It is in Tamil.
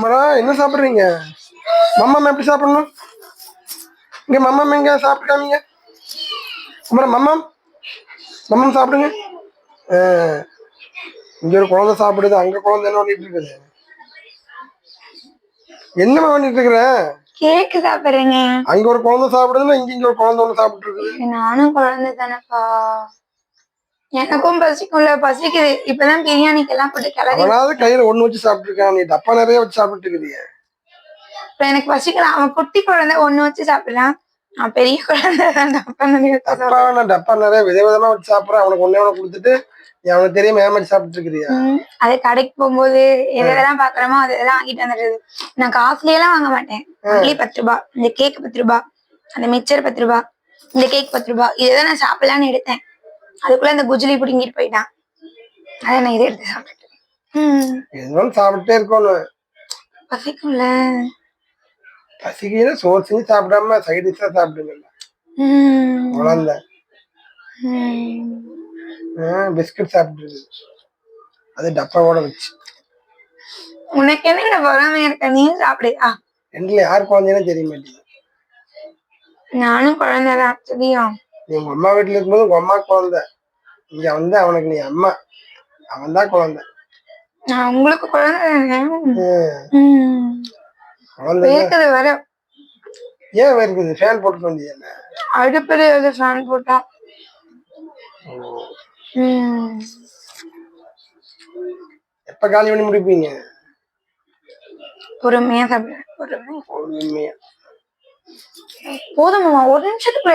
அம்மாடா என்ன சாப்பிட்றீங்க? மம்மம் எப்படி சாப்பிடணும்? இங்க மம்மம் எங்க சாப்பிட்டு காமிங்க அம்மா மம்மம். மம்மம் சாப்பிடுங்க. இங்க ஒரு குழந்தை சாப்பிடுது அங்க குழந்தை என்ன பண்ணிட்டு இருக்குது? என்னம்மா பண்ணிட்டு இருக்கிற? கேக்கு சாப்பிடுறேங்க. அங்க ஒரு குழந்தை சாப்பிடுதுன்னா இங்க இங்க ஒரு குழந்தை ஒண்ணு சாப்பிட்டு இருக்குது நானும் குழந்தை தானேப்பா எனக்கும் பசிக்கும்ல பசிக்குது. இப்பதான் பிரியாணிக்கு எல்லாம் போட்டு கிளறி அவனாவது கையில ஒண்ணு வச்சு சாப்பிட்டு இருக்கான் நீ டப்பா நிறைய வச்சு சாப்பிட்டு இருக்கிறிய. இப்ப எனக்கு பசிக்கல. அவன் குட்டி குழந்தை ஒண்ணு வச்சு சாப்பிடலாம் நான் பெரிய குழந்தை தப்பா நிறைய டப்பா நான் டப்பா நிறைய விதவிதமா வச்சு சாப்பிடுறேன். அவனுக்கு ஒண்ணே ஒண்ணு கொடுத்துட்டு அவனுக்கு தெரியாம ஏமாற்றி சாப்பிட்டு இருக்கிறியா? அது கடைக்கு போகும்போது எதெல்லாம் பாக்குறோமோ அதெல்லாம் வாங்கிட்டு வந்துடுறது. நான் காசுல எல்லாம் வாங்க மாட்டேன். ஒன்லி பத்து ரூபாய் இந்த கேக் பத்து ரூபாய் அந்த மிக்சர் பத்து ரூபாய் இந்த கேக் பத்து ரூபாய் இதை நான் சாப்பிடலாம்னு எடுத்தேன். அதுக்குள்ள இந்த குஜிலி பிடுங்கிட்டு போயிட்டான். அதை நான் இதை எடுத்து சாப்பிட்டுட்டேன் சாப்பிட்டே இருக்கணும். பசிக்கும்ல. பசிக்கினா சோறு செஞ்சு சாப்பிடாம சைடு டிஷ்ஷா சாப்பிடுங்க. ம். குழந்தை. பிஸ்கட் சாப்பிட்டு இருக்குது. அது டப்பாவோட வச்சு. உனக்கு என்ன பொறாமை இருக்க? நீயும் சாப்பிடுயா ரெண்டுல யார் குழந்தைன்னு தெரிய மாட்டேங்குது. நானும் குழந்தைதான் தெரியும். நீ உங்க அம்மா வீட்டுல இருக்கும்போது உங்க அம்மா குழந்தை. இங்க வந்து அவனுக்கு நீ அம்மா. அவன் தான் குழந்தை. நான் உங்களுக்கு குழந்தை. குழந்தை வர ஏன் இருக்குது? ஃபேன் போட்டு வந்தீங்க என்ன? அடுப்பில் அது ஃபேன் போட்டா. ம். எப்ப காலி பண்ணி முடிப்பீங்க? பொறுமையா சாப்பிடுறேன் பொறுமையா. போதுமாமா ஒரு நிமிஷத்துக்குள்ள